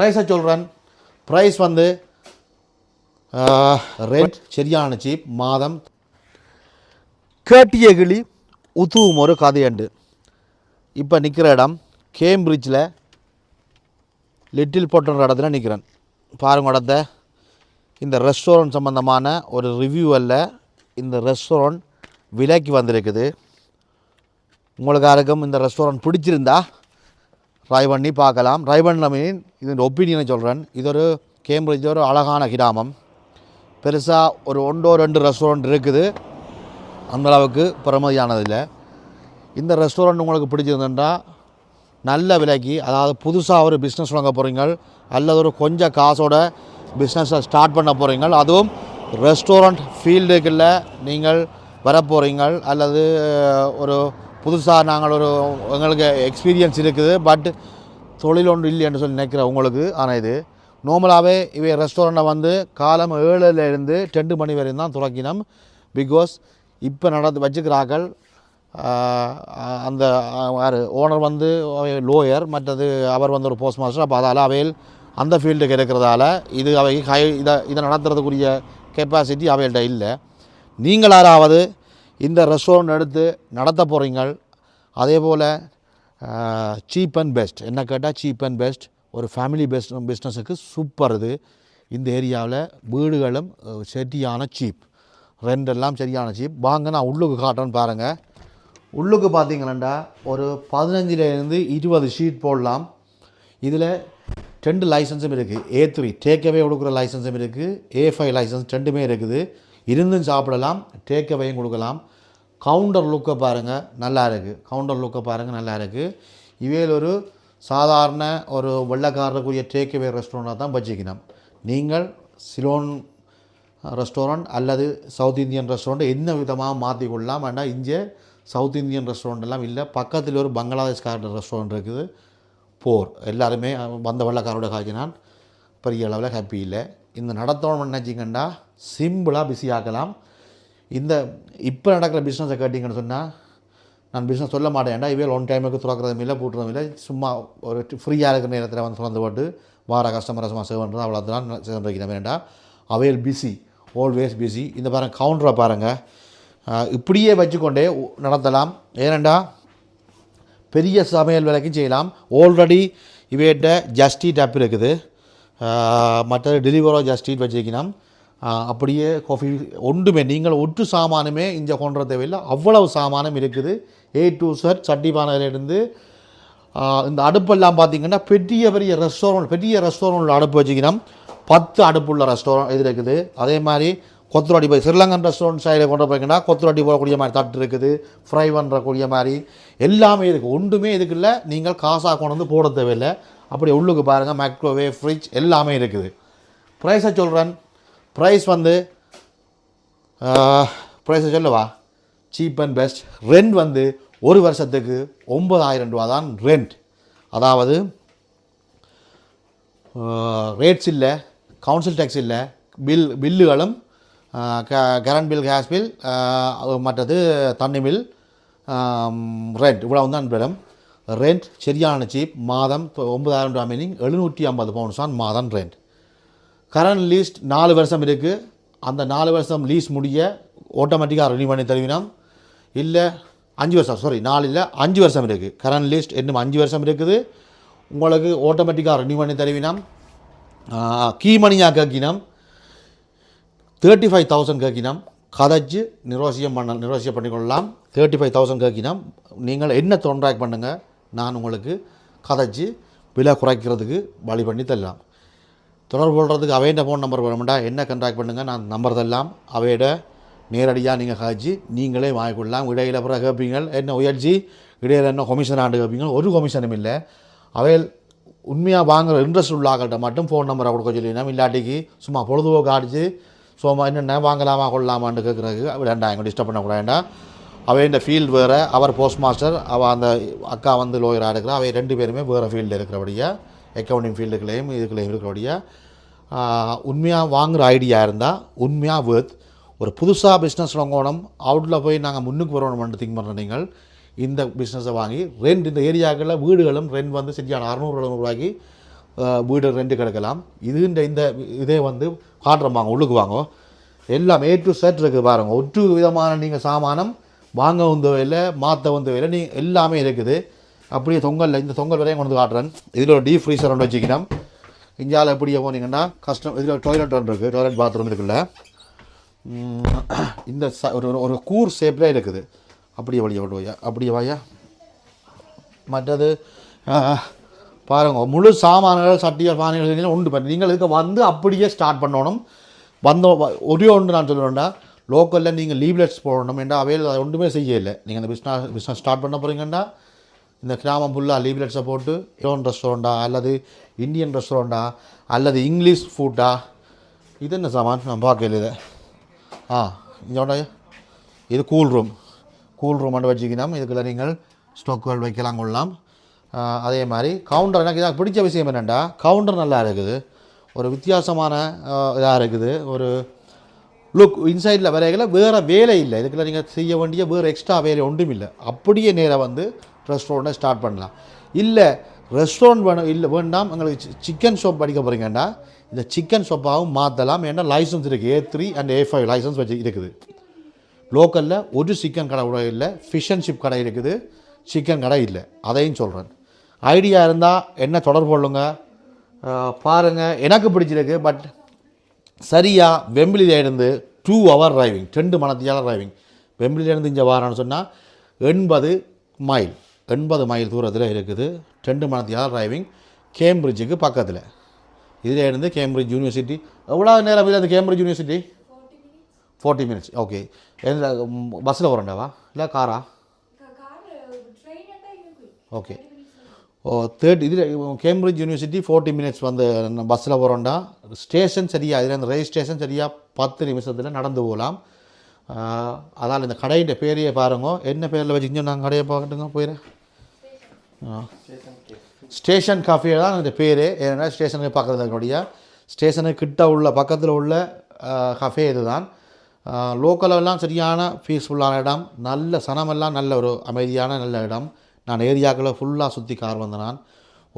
ப்ரைஸை சொல்கிறேன் ப்ரைஸ் வந்து ரெட் சரியான சீப் மாதம். கேட்டிய கிளி உத்துவும் ஒரு கதையண்டு. இப்போ நிற்கிற இடம் கேம்பிரிட்ஜில் லிட்டில் பொட்டன்ற இடத்துல நிற்கிறேன் பாருங்க இடத்த. இந்த ரெஸ்டாரண்ட் சம்மந்தமான ஒரு ரிவ்யூவில் இந்த ரெஸ்டாரண்ட் விலைக்கு வந்திருக்குது. உங்களுக்கு யாருக்கும் இந்த ரெஸ்டாரண்ட் பிடிச்சிருந்தா ட்ரை பண்ணி பார்க்கலாம். ட்ரை பண்ண மீன் இதன் ஒப்பீனியனை சொல்கிறேன் இது ஒரு கேம்பிரிட்ஜ் ஒரு அழகான கிராமம். பெருசாக ஒரு ஒன்றோ ரெண்டு ரெஸ்டாரண்ட் இருக்குது. அந்தளவுக்கு பிரமதியானதில்லை இந்த ரெஸ்டாரண்ட் உங்களுக்கு பிடிச்சிருந்தா நல்ல விலைக்கு அதாவது புதுசாக ஒரு பிஸ்னஸ் வாங்க போகிறீங்க அல்லது ஒரு கொஞ்சம் காசோட பிஸ்னஸை ஸ்டார்ட் பண்ண போகிறீங்க அதுவும் ரெஸ்டாரண்ட் ஃபீல்டுக்குள்ள நீங்கள் வரப்போகிறீங்க அல்லது ஒரு புதுசாக நாங்கள் ஒரு எங்களுக்கு எக்ஸ்பீரியன்ஸ் இருக்குது பட் தொழில் ஒன்று இல்லைன்னு சொல்லி நினைக்கிற உங்களுக்கு ஆனால் இது நார்மலாகவே இவை ரெஸ்டாரண்ட்டை வந்து காலம் ஏழுலேருந்து ரெண்டு மணி வரையும் தான் துறக்கினோம். பிகாஸ் இப்போ நடந்து வச்சுக்கிறார்கள் அந்த யார் ஓனர் வந்து லோயர் மற்றது அவர் வந்து ஒரு போஸ்ட் மாஸ்டர் அப்போ அதால் அவையில் அந்த ஃபீல்டுக்கு இருக்கிறதால இது அவை ஹை இதை இதை நடத்துறதுக்குரிய கெப்பாசிட்டி அவைகள்ட்ட இல்லை. நீங்கள் யாராவது இந்த ரெஸ்டாரண்ட் எடுத்து நடத்த போகிறீங்க அதே போல் சீப் அண்ட் பெஸ்ட் என்ன கேட்டால் சீப் அண்ட் பெஸ்ட் ஒரு ஃபேமிலி பெஸ்ட் பிஸ்னஸுக்கு சூப்பர் இது. இந்த ஏரியாவில் வீடுகளும் சரியான சீப் ரெண்டெல்லாம் சரியான சீப் வாங்க நான் உள்ளுக்கு காட்டுறேன்னு பாருங்கள் உள்ளுக்கு பார்த்தீங்களா ஒரு பதினஞ்சிலேருந்து இருபது ஷீட் போடலாம். இதில் ரெண்டு லைசன்ஸும் இருக்குது ஏ த்ரீ டேக்அவே கொடுக்குற லைசன்ஸும் இருக்குது ஏ ஃபைவ் லைசன்ஸ் ரெண்டுமே இருக்குது. இருந்தும் சாப்பிடலாம் டேக்அவேயும் கொடுக்கலாம். கவுண்டர் லுக்கை பாருங்கள் நல்லா இருக்குது கவுண்டர் லுக்கை பாருங்கள் நல்லா இருக்குது இவையில் ஒரு சாதாரண ஒரு வெள்ளைக்காரருக்குரிய டேக்அவே ரெஸ்டாரண்ட்டாக தான் வச்சுக்கணும். நீங்கள் சிலோன் ரெஸ்டாரண்ட் அல்லது சவுத் இந்தியன் ரெஸ்டாரண்ட் என்ன விதமாக மாற்றிக்கொள்ளலாம் வேண்டாம் இங்கே சவுத் இந்தியன் ரெஸ்டாரண்ட் எல்லாம் இல்லை. பக்கத்தில் ஒரு பங்களாதேஷ்கார ரெஸ்டாரண்ட் இருக்குது. போர். எல்லாருமே வந்த வெள்ளக்காரோட காய்ச்சினான் பெரிய அளவில் ஹாப்பி இல்லை. இந்த நடத்தணும் நினச்சிங்கன்னா சிம்பிளாக பிஸி ஆக்கலாம் இந்த இப்போ நடக்கிற பிஸ்னஸை கேட்டிங்கன்னு சொன்னால் நான் பிஸ்னஸ் சொல்ல மாட்டேன். இவே ஒன் டைமுக்கு திறக்கிறதும் இல்லை பூட்டுறதும் இல்லை. சும்மா ஒரு ஃப்ரீயாக இருக்கிற நேரத்தில் வந்து திறந்து போட்டு வார கஸ்டமரை சும்மா சேவ் பண்ணுறது அவ்வளோ தான் வைக்கிற வேண்டாம் அவையல் பிஸி ஆல்வேஸ் பிஸி இந்த பாருங்கள் கவுண்டரை பாருங்கள் இப்படியே வச்சுக்கொண்டே நடத்தலாம். ஏனெண்டா பெரிய சமையல் விலைக்கும் செய்யலாம். ஆல்ரெடி இவேட்ட ஜஸ்டீட் ஆப் இருக்குது. மற்ற டெலிவரோ ஜஸ்டீட் வச்சுருக்கணும். அப்படியே காஃபி ஒன்றுமே நீங்கள் ஒட்டு சாமானுமே இங்கே கொண்டு தேவையில்லை. அவ்வளவு சாமானும் இருக்குது. ஏ டூ சட் சட்டி பானையிலேருந்து இந்த அடுப்பெல்லாம் பார்த்தீங்கன்னா பெரிய பெரிய ரெஸ்டாரண்ட் பெரிய ரெஸ்டாரண்ட் அடுப்பு வச்சுக்கணும். பத்து அடுப்புள்ள ரெஸ்டாரண்ட் இது இருக்குது. அதே மாதிரி கொத்துரொட்டி போய் ஸ்ரீலங்கன் ரெஸ்டாரண்ட் சைடில் கொண்டு போய்ங்கன்னா கொத்துரொட்டி போடக்கூடிய மாதிரி தட்டு இருக்குது. ஃப்ரை பண்ணுறக்கூடிய மாதிரி. எல்லாமே இருக்குது ஒன்றுமே இதுக்கு இல்லை. நீங்கள் காசாக கொண்டு வந்து போட தேவையில்லை. அப்படி உள்ளுக்கு பாருங்கள் மைக்ரோவேவ் ஃப்ரிட்ஜ் எல்லாமே இருக்குது. ப்ரைஸை சொல்கிறேன் ப்ரைஸ் வந்து ப்ரைஸை சொல்லவா? சீப் அண்ட் பெஸ்ட் ரெண்ட் வந்து ஒரு வருஷத்துக்கு ஒம்பதாயிரம் ரூபா தான் ரெண்ட் அதாவது ரேட்ஸ் இல்லை கவுன்சில் டேக்ஸ் இல்லை பில் பில்லுகளும் கரண்ட் பில் கேஸ் பில் மற்றது தண்ணி பில் ரெண்ட் இவ்வளவு தான் மேடம். ரெண்ட் சரியான சீப் மாதம் ஒன்பதாயிரம் ரூபா மீனிங் எழுநூற்றி ஐம்பது பவுன்ஸ் தான் மாதம் ரெண்ட் கரண்ட் லீஸ்ட் நாலு வருஷம் இருக்குது அந்த நாலு வருஷம் லீஸ் முடிய ஆட்டோமேட்டிக்காக ரெனியூ பண்ணி தருவினோம். இல்லை அஞ்சு வருஷம் சாரி நாலு இல்லை அஞ்சு வருஷம் இருக்குது கரண்ட் லீஸ்ட் இன்னும் அஞ்சு வருஷம் இருக்குது. உங்களுக்கு ஆட்டோமேட்டிக்காக ரெனியூ பண்ணி தருவினோம். கீ மணியாக கேட்கினோம். தேர்ட்டி ஃபைவ் தௌசண்ட் கேட்கினோம். கதைச்சு நிரோசியம் பண்ண நிரோசியம் பண்ணிக்கொள்ளலாம். தேர்ட்டி ஃபைவ் தௌசண்ட் கேட்கினோம். நீங்கள் என்ன கான்ட்ராக்ட் பண்ணுங்கள் நான் உங்களுக்கு கதைச்சு விலை குறைக்கிறதுக்கு வழி பண்ணி தரலாம். தொடர்பு கொள்கிறதுக்கு அவையிட்ட ஃபோன் நம்பர் வேணும்டா என்ன கண்டாக்ட் பண்ணுங்கள் நான் நம்பர் தரலாம் அவையிட நேரடியாக நீங்கள் காய்ச்சி நீங்களே வாங்கிக்கொள்ளலாம் இடையில பிறகு கேட்பீங்க என்ன உயர்ச்சி? இடையில என்ன கொமிஷன் ஆண்டு கேட்பீங்க ஒரு கமிஷனும் இல்லை. அவையில் உண்மையாக வாங்குற இன்ட்ரெஸ்ட் உள்ள மட்டும் ஃபோன் நம்பரை கொடுக்க சொல்லினா இல்லாட்டிக்கு சும்மா பொழுதுபோக்கு அடிச்சு சும்மா என்னென்ன வாங்கலாமா கொள்ளலாமான்னு கேட்குறதுக்கு வேண்டாம் எங்களை டிஸ்டர்ப் பண்ணக்கூடாது வேண்டாம். அவை இந்த ஃபீல்டு வேறு அவர் போஸ்ட் மாஸ்டர் அவள் அந்த அக்கா வந்து லோயராக இருக்கிறா அவை ரெண்டு பேருமே வேறு ஃபீல்டில் இருக்கிறபடியாக அக்கௌண்டிங் ஃபீல்டுக்குள்ளேயும் இதுக்குள்ளேயும் இருக்கக்கூடிய உண்மையாக வாங்குகிற ஐடியா இருந்தால் உண்மையாக வேர்த் ஒரு புதுசாக பிஸ்னஸ் வாங்கணும் அவுட்டில் போய் நாங்கள் முன்னுக்கு வரணும்னு திங்க் பண்ணுற நீங்கள் இந்த பிஸ்னஸை வாங்கி ரெண்ட் இந்த ஏரியாக்களில் வீடுகளும் ரெண்ட் வந்து சரியான அறநூறு ரூபாய்க்கு வீடு ரெண்டு கிடக்கலாம். இதுன்ற இந்த இதே வந்து காட்டுறோம் வாங்க உள்ளுக்கு வாங்க. எல்லாம் ஏ டு செட் இருக்குது பாருங்க. ஒற்று விதமான நீங்கள் சாமானம் வாங்க வந்த வேலை மாற்ற வந்த வேலை நீ எல்லாமே இருக்குது. அப்படியே தொங்கலில் இந்த தொங்கல் வரையும் கொண்டு வந்து காட்டுறேன். இதில் ஒரு டீப் ஃப்ரீசர் ஒன்று வச்சுக்கணும் இந்தியாவில் எப்படியே போனீங்கன்னா கஷ்டம் இதில் டாய்லெட் ஒன்று இருக்குது டாய்லெட் பாத்ரூம் இருக்குல்ல. இந்த ச ஒரு ஒரு- கூர் ஷேப்பில் இருக்குது. அப்படியே வழியா விடுவையா அப்படியே வாயா மற்றது பாருங்க முழு சாமான்கள் சட்டிகள் பானைகள் உண்டு பண்ணி நீங்கள் இதுக்கு வந்து அப்படியே ஸ்டார்ட் பண்ணணும். வந்தோம் ஒரே ஒன்று நான் சொல்லுவேன்டா லோக்கலில் நீங்கள் லீவ்லெட்ஸ் போடணும் என்றால் அவையில் அதை ஒன்றுமே செய்யலை. நீங்கள் அந்த பிஸ்னஸ் பிஸ்னஸ் ஸ்டார்ட் பண்ண போகிறீங்கன்னா இந்த கிராமம் ஃபுல்லாக லீவ்லெட்ஸை போட்டு யோன் ரெஸ்டாரண்ட்டா அல்லது இந்தியன் ரெஸ்டாரண்ட்டா அல்லது இங்கிலீஷ் ஃபுட்டா இது என்ன சாமான்? நான் பார்க்கல இதை. ஆ இங்கோட இது கூல் ரூம் கூல் ரூம் மட்டும் வச்சுக்கணும் இதுக்குள்ள நீங்கள் ஸ்டோக்குகள் வைக்கலாம் கொள்ளலாம். அதே மாதிரி கவுண்டர் எனக்கு இதாக பிடிச்ச விஷயம் என்னென்னா கவுண்டர் நல்லா இருக்குது. ஒரு வித்தியாசமான இதாக இருக்குது. ஒரு லுக் இன்சைடில் வேலைகளை வேறு வேலை இல்லை. இதுக்குள்ள நீங்கள் செய்ய வேண்டிய வேறு எக்ஸ்ட்ரா வேலை ஒன்றும் இல்லை. அப்படியே நேராக வந்து ரெஸ்டாரண்ட்டை ஸ்டார்ட் பண்ணலாம். இல்லை ரெஸ்டாரண்ட் வேணும் இல்லை வேண்டாம் எங்களுக்கு சிக்கன் ஷாப் படிக்க போகிறீங்கன்னா இந்த சிக்கன் ஷாப்பாகவும் மாற்றலாம் ஏன்னா லைசன்ஸ் இருக்குது A three and A five licence வச்சு இருக்குது. லோக்கலில் ஒரு சிக்கன் கடை கூட இல்லை. ஃபிஷ் அண்ட் சிப் கடை இருக்குது. சிக்கன் கடை இல்லை. அதையும் சொல்கிறேன் ஐடியா இருந்தால் என்ன தொடர்பு கொள்ளுங்க? பாருங்கள் எனக்கு பிடிச்சிருக்கு பட் சரியாக வெம்பிலியிலேருந்து டூ ஹவர் டிரைவிங் ரெண்டு மணத்தியால் டிரைவிங் வெம்பிலியிலேருந்து இங்கே வாரான்னு சொன்னால் எண்பது மைல் எண்பது மைல் தூரத்தில் இருக்குது. ரெண்டு மணத்தியால டிரைவிங் கேம்பிரிட்ஜுக்கு பக்கத்தில். இதில் இருந்து கேம்பிரிட்ஜ் யூனிவர்சிட்டி எவ்வளோ நேரம் இல்லை அந்த Cambridge university forty minutes okay எந்த பஸ்ஸில் வரண்டாவா இல்லை காரா ஓகே ஓ தேர்ட் இதில் கேம்பிரிட்ஜ் யூனிவர்சிட்டி ஃபோர்ட்டி மினிட்ஸ் வந்து பஸ்ஸில் போகிறோண்டா ஸ்டேஷன் சரியாக இதில் அந்த ரயில் ஸ்டேஷன் சரியாக பத்து நிமிஷத்தில் நடந்து போகலாம். அதால் இந்த கடையின் பேரையே பாருங்க. என்ன பேரில் வச்சுக்கிங்க நாங்கள் கடையை பார்க்கட்டுங்க போயிடுறேன் ஸ்டேஷன் காஃபி தான் இந்த பேர். ஏன்னா ஸ்டேஷனுக்கு பக்கத்தில் இருக்கக்கூடிய ஸ்டேஷனுக்கு கிட்ட உள்ள பக்கத்தில் உள்ள கஃபே இதுதான். லோக்கலெல்லாம் சரியான பீஸ்ஃபுல்லான இடம். நல்ல சனமெல்லாம் நல்ல ஒரு அமைதியான நல்ல இடம். நான் ஏரியாக்களை ஃபுல்லாக சுற்றி கார் வந்த நான்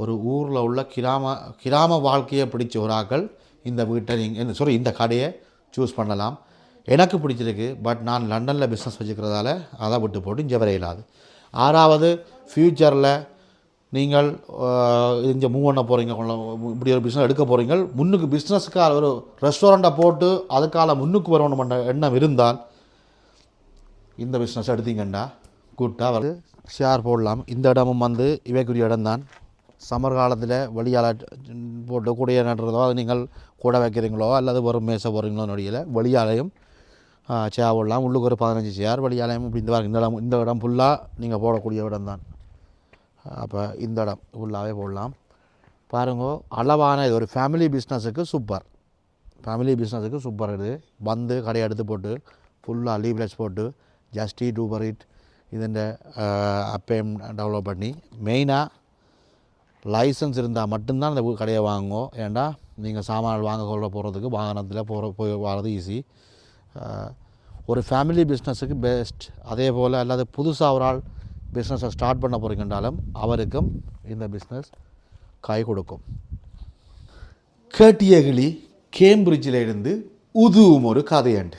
ஒரு ஊரில் உள்ள கிராம கிராம வாழ்க்கையை பிடிச்ச ஒரு ஆக்கள் இந்த வீட்டை நீங்கள் சாரி இந்த கடையை சூஸ் பண்ணலாம். எனக்கு பிடிச்சிருக்கு பட் நான் லண்டனில் பிஸ்னஸ் வச்சுக்கிறதால அதை விட்டு போட்டு இங்கே வரையிலாது. ஆறாவது ஃப்யூச்சரில் நீங்கள் இங்கே மூவ் பண்ண போகிறீங்க இப்படி ஒரு பிஸ்னஸ் எடுக்க போகிறீங்க முன்னுக்கு பிஸ்னஸ்க்காக ஒரு ரெஸ்டாரண்ட்டை போட்டு அதுக்கால முன்னுக்கு வரணும் எண்ணம் இருந்தால் இந்த பிஸ்னஸ் எடுத்தீங்கன்னா கூட்டாக வந்து ஷேர் போடலாம். இந்த இடமும் வந்து இவைக்குரிய இடம்தான் சம்மர் காலத்தில் வெளியால் போட்டு கூடையே நடுறதோ அது நீங்கள் கூட வைக்கிறீங்களோ அல்லது வெறும் மேச போகிறீங்களோ நொடியில் வெளியாலையும் சேர் போடலாம் உள்ளுக்கு ஒரு பதினஞ்சு சேர் வெளியாலையும் இப்படி இந்த இந்த இடம் இந்த இடம் ஃபுல்லாக நீங்கள் போடக்கூடிய இடம் தான் அப்போ இந்த இடம் ஃபுல்லாகவே போடலாம் பாருங்க அளவான இது ஒரு ஃபேமிலி பிஸ்னஸுக்கு சூப்பர் ஃபேமிலி பிஸ்னஸுக்கு சூப்பர் இது வந்து கடையை எடுத்து போட்டு ஃபுல்லாக லீவ்லெஸ் போட்டு ஜஸ்ட் ஈட் ஊபர் இட் ഇതിൻ്റെ அப்பையும் டெவலப் பண்ணி மெயினாக லைசன்ஸ் இருந்தால் மட்டும்தான் அந்த கடையை வாங்குவோம் ஏன்டா நீங்கள் சாமான்கள் வாங்க கொள்ள போகிறதுக்கு வாகனத்தில் போகிற போய் வர்றது ஈஸி ஒரு ஃபேமிலி பிஸ்னஸுக்கு பெஸ்ட் அதே போல் அல்லாத புதுசாக ஒரு ஆள் பிஸ்னஸை ஸ்டார்ட் பண்ண போகிறீங்கன்றாலும் அவருக்கும் இந்த பிஸ்னஸ் கை கொடுக்கும். கேட்டியகிளி கேம்பிரிட்ஜில் இருந்து உதுவும் ஒரு கதையண்டு.